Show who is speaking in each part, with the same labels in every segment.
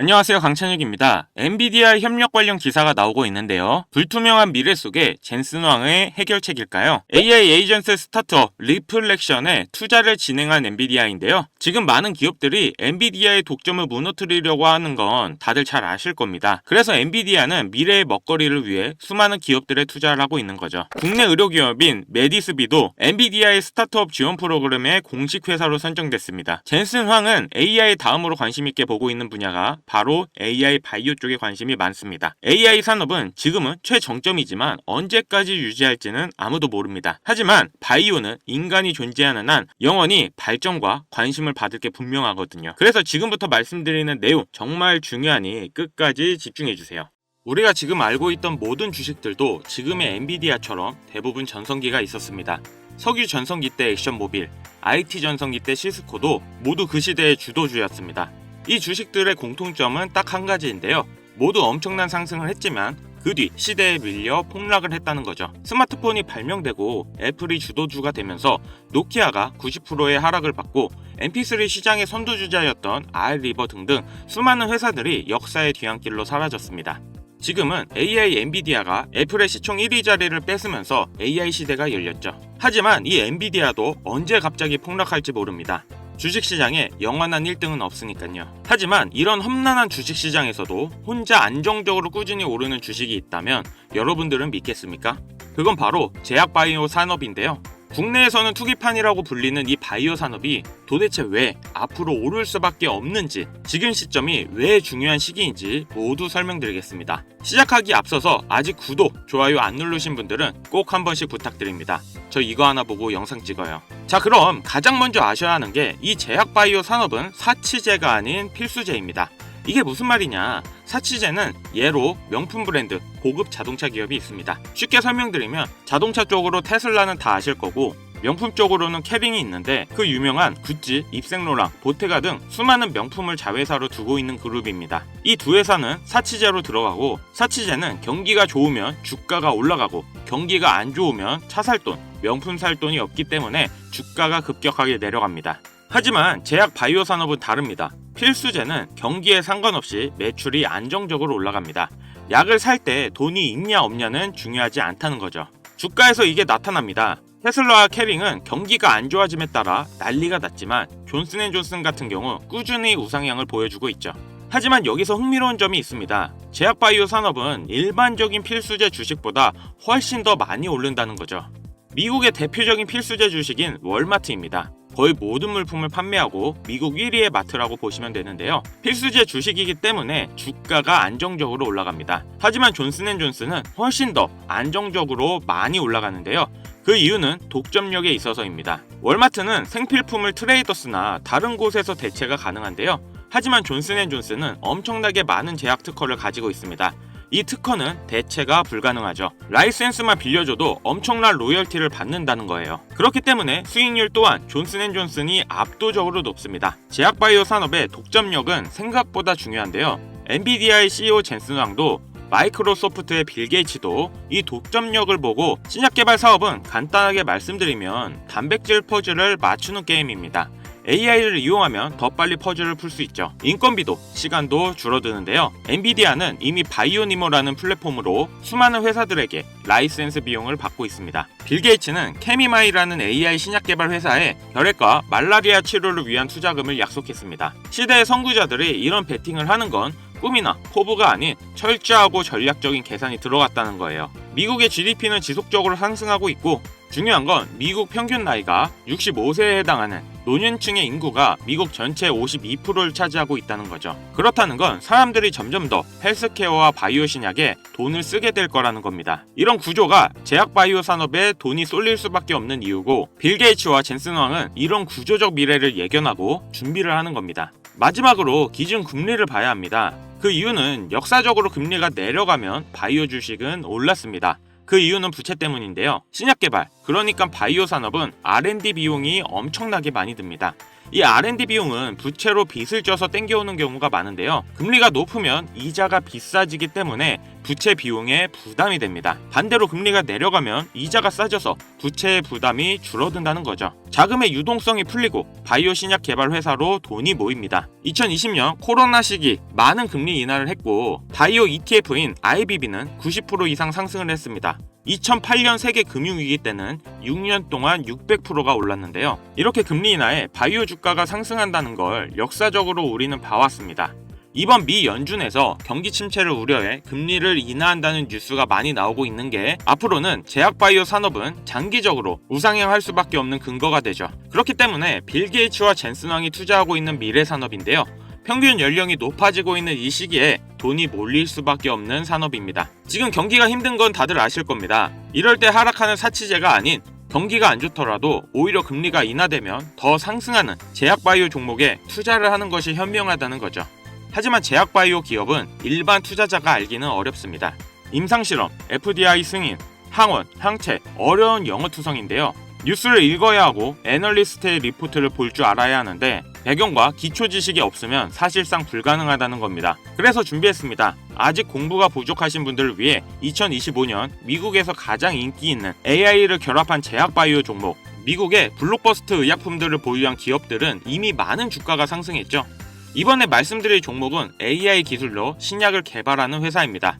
Speaker 1: 안녕하세요 강찬욱입니다. 엔비디아 협력 관련 기사가 나오고 있는데요. 불투명한 미래 속에 젠슨 왕의 해결책일까요? AI 에이전트 스타트업 리플렉션에 투자를 진행한 엔비디아인데요. 지금 많은 기업들이 엔비디아의 독점을 무너뜨리려고 하는 건 다들 잘 아실 겁니다. 그래서 엔비디아는 미래의 먹거리를 위해 수많은 기업들에 투자를 하고 있는 거죠. 국내 의료기업인 메디스비도 엔비디아의 스타트업 지원 프로그램의 공식 회사로 선정됐습니다. 젠슨 황은 AI 다음으로 관심 있게 보고 있는 분야가 바로 AI 바이오 쪽에 관심이 많습니다. AI 산업은 지금은 최정점이지만 언제까지 유지할지는 아무도 모릅니다. 하지만 바이오는 인간이 존재하는 한 영원히 발전과 관심을 받을 게 분명하거든요. 그래서 지금부터 말씀드리는 내용 정말 중요하니 끝까지 집중해 주세요. 우리가 지금 알고 있던 모든 주식들도 지금의 엔비디아처럼 대부분 전성기가 있었습니다. 석유 전성기 때 액션 모빌, IT 전성기 때 시스코도 모두 그 시대의 주도주였습니다. 이 주식들의 공통점은 딱 한 가지인데요. 모두 엄청난 상승을 했지만 그 뒤 시대에 밀려 폭락을 했다는 거죠. 스마트폰이 발명되고 애플이 주도주가 되면서 노키아가 90%의 하락을 받고 MP3 시장의 선두주자였던 알리버 등등 수많은 회사들이 역사의 뒤안길로 사라졌습니다. 지금은 AI 엔비디아가 애플의 시총 1위 자리를 뺏으면서 AI 시대가 열렸죠. 하지만 이 엔비디아도 언제 갑자기 폭락할지 모릅니다. 주식시장에 영원한 1등은 없으니까요. 하지만 이런 험난한 주식시장에서도 혼자 안정적으로 꾸준히 오르는 주식이 있다면 여러분들은 믿겠습니까? 그건 바로 제약 바이오 산업인데요. 국내에서는 투기판이라고 불리는 이 바이오 산업이 도대체 왜 앞으로 오를 수밖에 없는지 지금 시점이 왜 중요한 시기인지 모두 설명드리겠습니다. 시작하기 앞서서 아직 구독, 좋아요 안 누르신 분들은 꼭 한 번씩 부탁드립니다. 저 이거 하나 보고 영상 찍어요. 자 그럼 가장 먼저 아셔야 하는 게 이 제약 바이오 산업은 사치제가 아닌 필수제입니다. 이게 무슨 말이냐? 사치제는 예로 명품 브랜드, 고급 자동차 기업이 있습니다. 쉽게 설명드리면 자동차 쪽으로 테슬라는 다 아실 거고 명품 쪽으로는 캐링이 있는데 그 유명한 구찌, 입생로랑, 보테가 등 수많은 명품을 자회사로 두고 있는 그룹입니다. 이 두 회사는 사치제로 들어가고 사치제는 경기가 좋으면 주가가 올라가고 경기가 안 좋으면 차 살 돈, 명품 살 돈이 없기 때문에 주가가 급격하게 내려갑니다. 하지만 제약 바이오 산업은 다릅니다. 필수제는 경기에 상관없이 매출이 안정적으로 올라갑니다. 약을 살 때 돈이 있냐 없냐는 중요하지 않다는 거죠. 주가에서 이게 나타납니다. 테슬라와 캐링은 경기가 안 좋아짐에 따라 난리가 났지만 존슨앤존슨 같은 경우 꾸준히 우상향을 보여주고 있죠. 하지만 여기서 흥미로운 점이 있습니다. 제약바이오 산업은 일반적인 필수제 주식보다 훨씬 더 많이 오른다는 거죠. 미국의 대표적인 필수제 주식인 월마트입니다. 거의 모든 물품을 판매하고 미국 1위의 마트라고 보시면 되는데요. 필수제 주식이기 때문에 주가가 안정적으로 올라갑니다. 하지만 존슨앤존슨은 훨씬 더 안정적으로 많이 올라가는데요. 그 이유는 독점력에 있어서입니다. 월마트는 생필품을 트레이더스나 다른 곳에서 대체가 가능한데요. 하지만 존슨앤존슨은 엄청나게 많은 제약 특허를 가지고 있습니다. 이 특허는 대체가 불가능하죠. 라이센스만 빌려줘도 엄청난 로열티를 받는다는 거예요. 그렇기 때문에 수익률 또한 존슨앤존슨이 압도적으로 높습니다. 제약바이오 산업의 독점력은 생각보다 중요한데요. 엔비디아의 CEO 젠슨 왕도 마이크로소프트의 빌 게이츠도 이 독점력을 보고 신약 개발 사업은 간단하게 말씀드리면 단백질 퍼즐을 맞추는 게임입니다. AI를 이용하면 더 빨리 퍼즐을 풀 수 있죠. 인건비도 시간도 줄어드는데요. 엔비디아는 이미 바이오니모라는 플랫폼으로 수많은 회사들에게 라이센스 비용을 받고 있습니다. 빌 게이츠는 케미마이라는 AI 신약 개발 회사에 혈액과 말라리아 치료를 위한 투자금을 약속했습니다. 시대의 선구자들이 이런 베팅을 하는 건 꿈이나 포부가 아닌 철저하고 전략적인 계산이 들어갔다는 거예요. 미국의 GDP는 지속적으로 상승하고 있고 중요한 건 미국 평균 나이가 65세에 해당하는 노년층의 인구가 미국 전체 52%를 차지하고 있다는 거죠. 그렇다는 건 사람들이 점점 더 헬스케어와 바이오 신약에 돈을 쓰게 될 거라는 겁니다. 이런 구조가 제약 바이오 산업에 돈이 쏠릴 수밖에 없는 이유고 빌 게이츠와 젠슨 왕은 이런 구조적 미래를 예견하고 준비를 하는 겁니다. 마지막으로 기준 금리를 봐야 합니다. 그 이유는 역사적으로 금리가 내려가면 바이오 주식은 올랐습니다. 그 이유는 부채 때문인데요. 신약 개발, 그러니까 바이오 산업은 R&D 비용이 엄청나게 많이 듭니다. 이 R&D 비용은 부채로 빚을 져서 땡겨오는 경우가 많은데요. 금리가 높으면 이자가 비싸지기 때문에 부채 비용에 부담이 됩니다. 반대로 금리가 내려가면 이자가 싸져서 부채의 부담이 줄어든다는 거죠. 자금의 유동성이 풀리고 바이오 신약 개발 회사로 돈이 모입니다. 2020년 코로나 시기 많은 금리 인하를 했고 바이오 ETF인 IBB는 90% 이상 상승을 했습니다. 2008년 세계 금융위기 때는 6년 동안 600%가 올랐는데요. 이렇게 금리 인하에 바이오 주가가 상승한다는 걸 역사적으로 우리는 봐왔습니다. 이번 미 연준에서 경기 침체를 우려해 금리를 인하한다는 뉴스가 많이 나오고 있는 게 앞으로는 제약바이오 산업은 장기적으로 우상향할 수밖에 없는 근거가 되죠. 그렇기 때문에 빌 게이츠와 젠슨 왕이 투자하고 있는 미래 산업인데요. 평균 연령이 높아지고 있는 이 시기에 돈이 몰릴 수밖에 없는 산업입니다. 지금 경기가 힘든 건 다들 아실 겁니다. 이럴 때 하락하는 사치제가 아닌 경기가 안 좋더라도 오히려 금리가 인하되면 더 상승하는 제약바이오 종목에 투자를 하는 것이 현명하다는 거죠. 하지만 제약바이오 기업은 일반 투자자가 알기는 어렵습니다. 임상실험, FDI 승인, 항원, 항체, 어려운 영어 투성인데요. 뉴스를 읽어야 하고 애널리스트의 리포트를 볼 줄 알아야 하는데 배경과 기초 지식이 없으면 사실상 불가능하다는 겁니다. 그래서 준비했습니다. 아직 공부가 부족하신 분들을 위해 2025년 미국에서 가장 인기 있는 AI를 결합한 제약 바이오 종목 미국의 블록버스트 의약품들을 보유한 기업들은 이미 많은 주가가 상승했죠. 이번에 말씀드릴 종목은 AI 기술로 신약을 개발하는 회사입니다.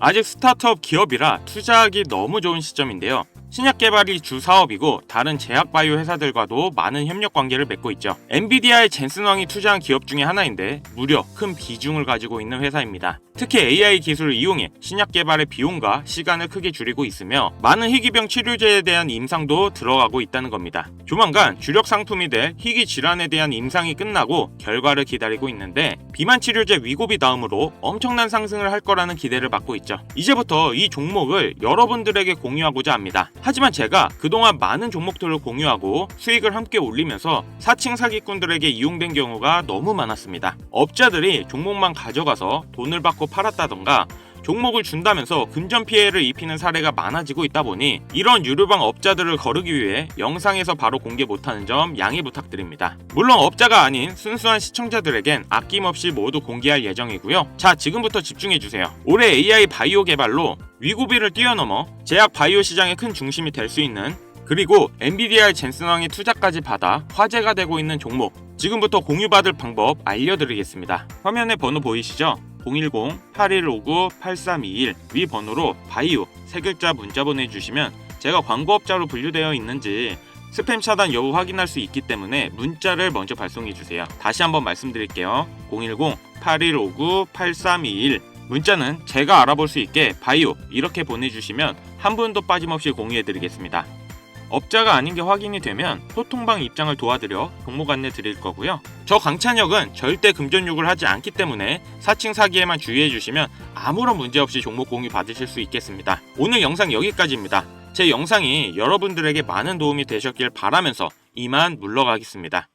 Speaker 1: 아직 스타트업 기업이라 투자하기 너무 좋은 시점인데요. 신약 개발이 주 사업이고 다른 제약 바이오 회사들과도 많은 협력 관계를 맺고 있죠. 엔비디아의 젠슨 왕이 투자한 기업 중에 하나인데 무려 큰 비중을 가지고 있는 회사입니다. 특히 AI 기술을 이용해 신약 개발의 비용과 시간을 크게 줄이고 있으며 많은 희귀병 치료제에 대한 임상도 들어가고 있다는 겁니다. 조만간 주력 상품이 될 희귀 질환에 대한 임상이 끝나고 결과를 기다리고 있는데 비만 치료제 위고비 다음으로 엄청난 상승을 할 거라는 기대를 받고 있죠. 이제부터 이 종목을 여러분들에게 공유하고자 합니다. 하지만 제가 그동안 많은 종목들을 공유하고 수익을 함께 올리면서 사칭 사기꾼들에게 이용된 경우가 너무 많았습니다. 업자들이 종목만 가져가서 돈을 받고 팔았다던가 종목을 준다면서 금전 피해를 입히는 사례가 많아지고 있다 보니 이런 유료방 업자들을 거르기 위해 영상에서 바로 공개 못하는 점 양해 부탁드립니다. 물론 업자가 아닌 순수한 시청자들에겐 아낌없이 모두 공개할 예정이고요. 자, 지금부터 집중해주세요. 올해 AI 바이오 개발로 위고비를 뛰어넘어 제약 바이오 시장의 큰 중심이 될 수 있는 그리고 엔비디아의 젠슨왕의 투자까지 받아 화제가 되고 있는 종목 지금부터 공유받을 방법 알려드리겠습니다. 화면에 번호 보이시죠? 010-8159-8321 위 번호로 바이오 세 글자 문자 보내주시면 제가 광고업자로 분류되어 있는지 스팸 차단 여부 확인할 수 있기 때문에 문자를 먼저 발송해 주세요. 다시 한번 말씀드릴게요. 010-8159-8321 문자는 제가 알아볼 수 있게 바이오 이렇게 보내주시면 한 분도 빠짐없이 공유해 드리겠습니다. 업자가 아닌 게 확인이 되면 소통방 입장을 도와드려 종목 안내 드릴 거고요. 저 강찬혁은 절대 금전욕을 하지 않기 때문에 사칭 사기에만 주의해 주시면 아무런 문제 없이 종목 공유 받으실 수 있겠습니다. 오늘 영상 여기까지입니다. 제 영상이 여러분들에게 많은 도움이 되셨길 바라면서 이만 물러가겠습니다.